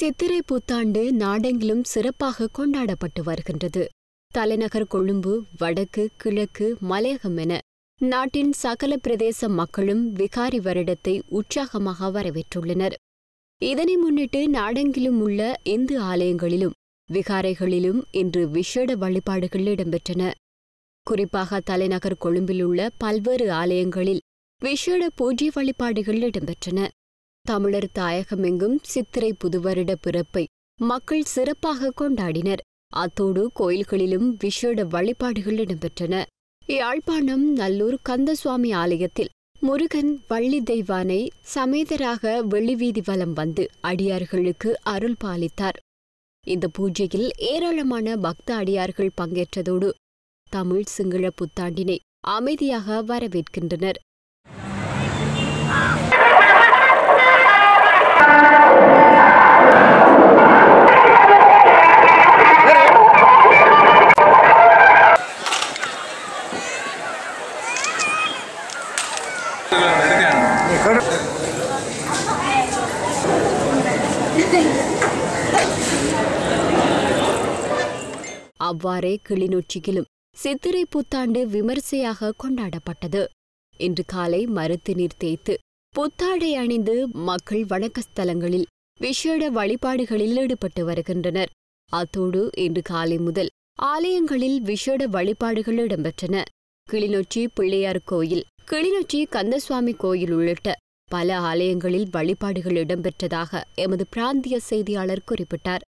சித்திரை புத்தாண்டு நாடெங்கிலும் சிறப்பாக கொண்டாடப்பட்டு வருகின்றது. தலைநகர் கொழும்பு வடக்கு கிழக்கு மலையகம் என நாட்டின் சகல பிரதேச மக்களும் விகாரி வருடத்தை உற்சாகமாக வரவேற்றுள்ளனர். இதனை முன்னிட்டு நாடெங்கிலும் உள்ள இந்து ஆலயங்களிலும் விகாரைகளிலும் இன்று விஷேட வழிபாடுகள் இடம்பெற்றன. குறிப்பாக தலைநகர் கொழும்பில் உள்ள பல்வேறு ஆலயங்களில் விஷேட பூஜை வழிபாடுகள் இடம்பெற்றன. தமிழர் தாயகமெங்கும் சித்திரை புதுவருட பிறப்பை மக்கள் சிறப்பாக கொண்டாடினர். அத்தோடு கோயில்களிலும் விசேட வழிபாடுகள் இடம்பெற்றன. யாழ்ப்பாணம் நல்லூர் கந்தசுவாமி ஆலயத்தில் முருகன் வள்ளி தெய்வானை சமேதராக வெள்ளிவீதி வலம் வந்து அடியார்களுக்கு அருள் பாலித்தார். இந்த பூஜையில் ஏராளமான பக்த அடியார்கள் பங்கேற்றதோடு தமிழ் சிங்கள புத்தாண்டினை அமைதியாக வரவேற்கின்றனர். அவ்வாறே கிளிநொச்சியிலும் சித்திரை புத்தாண்டு விமர்சையாக கொண்டாடப்பட்டது. இன்று காலை மருத்து நீர் தேய்த்து புத்தாடை அணிந்து மக்கள் வணக்கஸ்தலங்களில் விசேட வழிபாடுகளில் ஈடுபட்டு வருகின்றனர். அத்தோடு இன்று காலை முதல் ஆலயங்களில் விசேட வழிபாடுகள் இடம்பெற்றன. கிளிநொச்சி பிள்ளையார் கோயில் கிளிநொச்சி கந்தசுவாமி கோயில் உள்ளிட்ட பல ஆலயங்களில் வழிபாடுகள் இடம்பெற்றதாக எமது பிராந்திய செய்தியாளர் குறிப்பிட்டார்.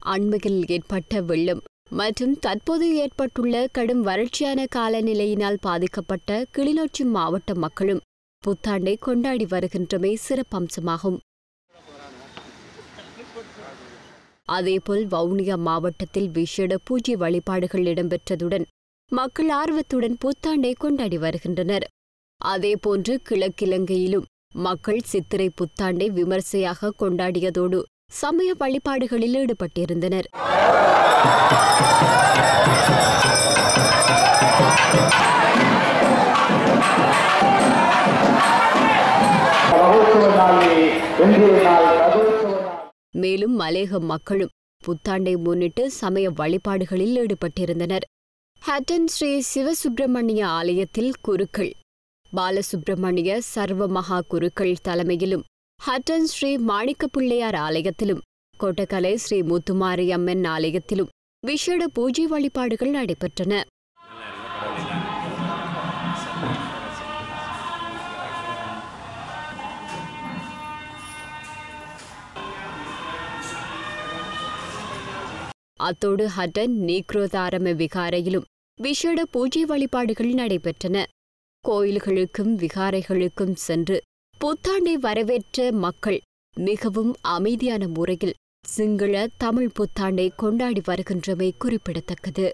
அண்மையில் ஏற்பட்ட வெள்ளம் மற்றும் தற்போது ஏற்பட்டுள்ள கடும் வறட்சியான காலநிலையினால் பாதிக்கப்பட்ட கிளிநொச்சி மாவட்ட மக்களும் புத்தாண்டை கொண்டாடி வருகின்றமை சிறப்பம்சமாகும். அதேபோல் வவுனியா மாவட்டத்தில் விசேட பூஜை வழிபாடுகள் இடம்பெற்றதுடன் மக்கள் ஆர்வத்துடன் புத்தாண்டை கொண்டாடி வருகின்றனர். அதேபோன்று கிழக்கிலங்கையிலும் மக்கள் சித்திரை புத்தாண்டை விமர்சையாக கொண்டாடியதோடு சமய வழிபாடுகளில் ஈடுபட்டிருந்தனர். மேலும் மலேக மக்களும் புத்தாண்டை முன்னிட்டு சமய வழிபாடுகளில் ஈடுபட்டிருந்தனர். ஹட்டன் ஸ்ரீ சிவசுப்பிரமணிய ஆலயத்தில் குருக்கள். பாலசுப்பிரமணிய சர்வ மகா குருக்கள் தலைமையிலும் ஹட்டன் ஸ்ரீ மாணிக்க பிள்ளையார் ஆலயத்திலும் கொட்டக்கலை ஸ்ரீ முத்துமாரி அம்மன் ஆலயத்திலும் விசேட பூஜை வழிபாடுகள் நடைபெற்றன. அத்தோடு ஹட்டன் நீக்ரோதாரம விகாரையிலும் விஷேட பூஜை வழிபாடுகள் நடைபெற்றன. கோயில்களுக்கும் விகாரைகளுக்கும் சென்று புத்தாண்டை வரவேற்ற மக்கள் மிகவும் அமைதியான முறையில் சிங்கள தமிழ் புத்தாண்டை கொண்டாடி வருகின்றமை குறிப்பிடத்தக்கது.